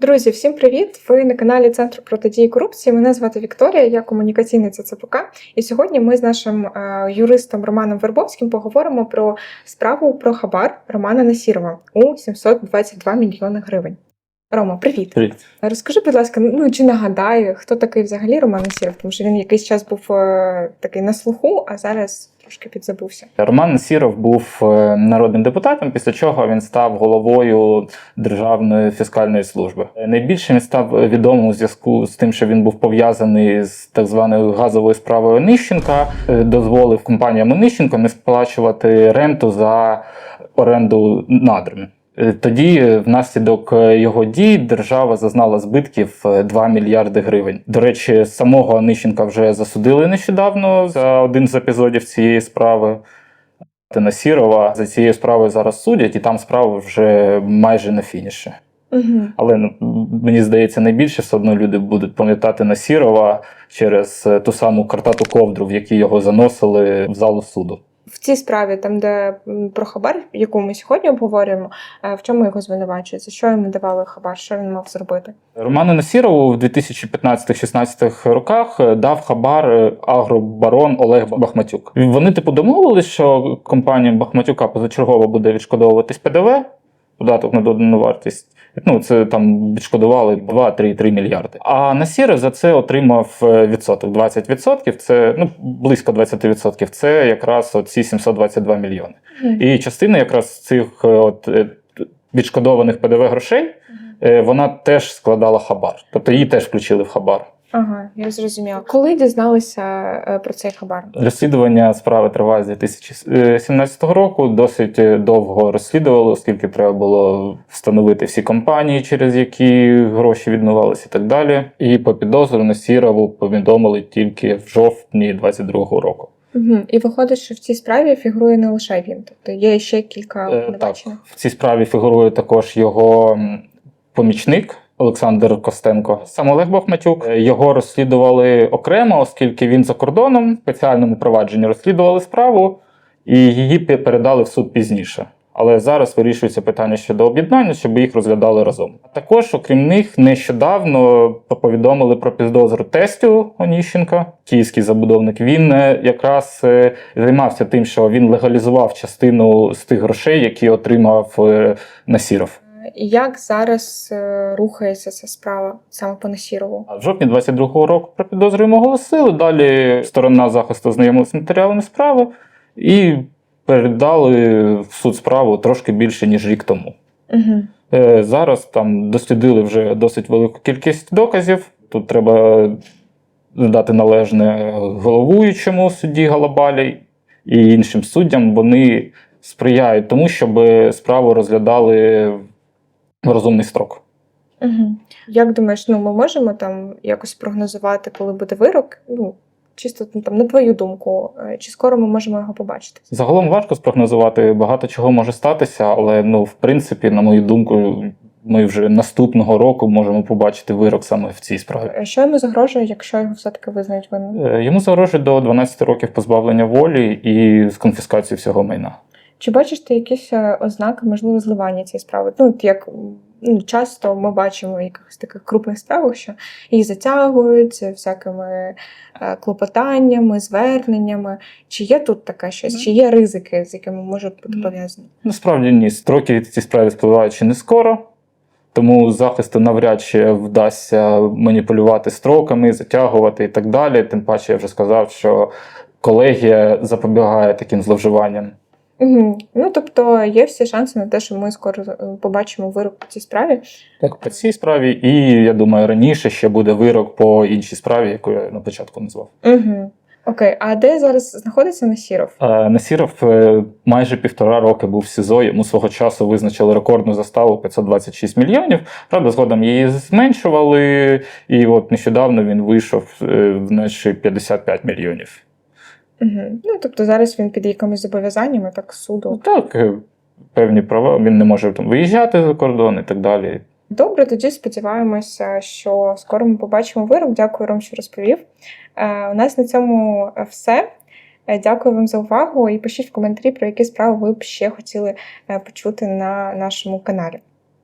Друзі, всім привіт! Ви на каналі Центру протидії корупції. Мене звати Вікторія, я комунікаційниця ЦПК. І сьогодні ми з нашим е, юристом Романом Вербовським поговоримо про справу про хабар Романа Насірова у 722 мільйони гривень. Рома, привіт! Привіт. Розкажи, будь ласка, ну чи нагадай, хто такий взагалі Роман Насіров? Тому що він якийсь час був е, такий на слуху, а зараз трошки підзабувся. Роман Сіров був е, народним депутатом, після чого він став головою Державної фіскальної служби. Е, Найбільше він став відомим у зв'язку з тим, що він був пов'язаний з так званою газовою справою Онищенка, Е, дозволив компаніям Онищенко не сплачувати ренту за оренду надрами. Е, Тоді, е, внаслідок е, його дій, держава зазнала збитків е, 2 мільярди гривень. До речі, самого Онищенка вже засудили нещодавно за один з епізодів цієї справи. Насірова за цією справою зараз судять, і там справа вже майже на фініші. Угу. Але ну, мені здається, найбільше все одно люди будуть пам'ятати Насірова через ту саму картату ковдру, в якій його заносили в залу суду. В цій справі, там, де про хабар, яку ми сьогодні обговорюємо, е, в чому його звинувачується? Що йому давали хабар? Що він мав зробити? Роману Насірову в 2015-16 роках е, дав хабар е, агробарон Олег Бахматюк. Вони типу домовились, що компанія Бахматюка позачергово буде відшкодовуватись ПДВ, податок на додану вартість. Ну, це там відшкодували 2-3 мільярди. А Насіров за це отримав е, відсоток 20%. Це ну близько 20%. Це якраз ці 722 мільйони. І частина якраз цих е, от е, відшкодованих ПДВ грошей вона теж складала хабар. Тобто її теж включили в хабар. Ага, я зрозуміла. Коли дізналися е, про цей хабар? Розслідування справи триває з 2017 року. Досить е, довго розслідували, оскільки треба було встановити всі компанії, через які гроші відмивалися, і так далі. І по підозру на Сірову повідомили тільки в жовтні 22-го року. Угу. І виходить, що в цій справі фігурує не лише він, тобто є ще кілька Е, Так, в цій справі фігурує також його помічник. Олександр Костенко, сам Олег Бахматюк. Е, Його розслідували окремо, оскільки він за кордоном в спеціальному провадженні розслідували справу і її передали в суд пізніше. Але зараз вирішується питання щодо об'єднання, щоб їх розглядали разом. А також, окрім них, нещодавно повідомили про підозру тестю Оніщенка, київський забудовник. Він е, якраз е, займався тим, що він легалізував частину з тих грошей, які отримав Насіров. Як зараз е, рухається ця справа саме по Насірову? В жовтні 22-го року про підозру йому оголосили. Далі сторона захисту знайомилася з матеріалами справи і передали в суд справу трошки більше, ніж рік тому. Угу. Зараз там дослідили вже досить велику кількість доказів. Тут треба дати належне головуючому судді Галабалі і іншим суддям. Вони сприяють тому, щоб справу розглядали в розумний строк. Угу. Як думаєш, ну ми можемо там якось прогнозувати, коли буде вирок? Ну, чисто ну, там, на твою думку, е, чи скоро ми можемо його побачити? Загалом важко спрогнозувати, багато чого може статися, але ну, в принципі, на мою думку, ми вже наступного року можемо побачити вирок саме в цій справі. Е, Що йому загрожує, якщо його все-таки визнають винним? Е, Йому загрожує до 12 років позбавлення волі і з конфіскацією всього майна. Чи бачиш ти якісь е, ознаки можливо зливання цієї справи? Ну, як ну, часто ми бачимо в якихось таких крупних справах, що їх затягують всякими е, клопотаннями, зверненнями. Чи є тут таке щось? Чи є ризики, з якими можуть бути пов'язані? Насправді ні, строки ці справи спливають ще не скоро, тому захисту навряд чи вдасться маніпулювати строками, затягувати і так далі. Тим паче я вже сказав, що колегія запобігає таким зловживанням. Угу. Ну тобто є всі шанси на те, що ми скоро е, побачимо вирок по цій справі. Так, по цій справі, і я думаю, раніше ще буде вирок по іншій справі, яку я на початку назвав. Угу. Окей, а де зараз знаходиться Насіров? Е, Насіров е, майже півтора роки був в СІЗО. Йому свого часу визначили рекордну заставу 526 мільйонів. Правда, згодом її зменшували, і от нещодавно він вийшов е, значить, 55 мільйонів. Угу. Ну тобто зараз він під якимись зобов'язаннями, так суду. так, е, певні права, він не може там виїжджати за кордон і так далі. Добре, тоді сподіваємося, що скоро ми побачимо вирок. Дякую, Ром, що розповів. Е, у нас на цьому все. Е, Дякую вам за увагу і пишіть в коментарі, про які справи ви б ще хотіли почути на нашому каналі.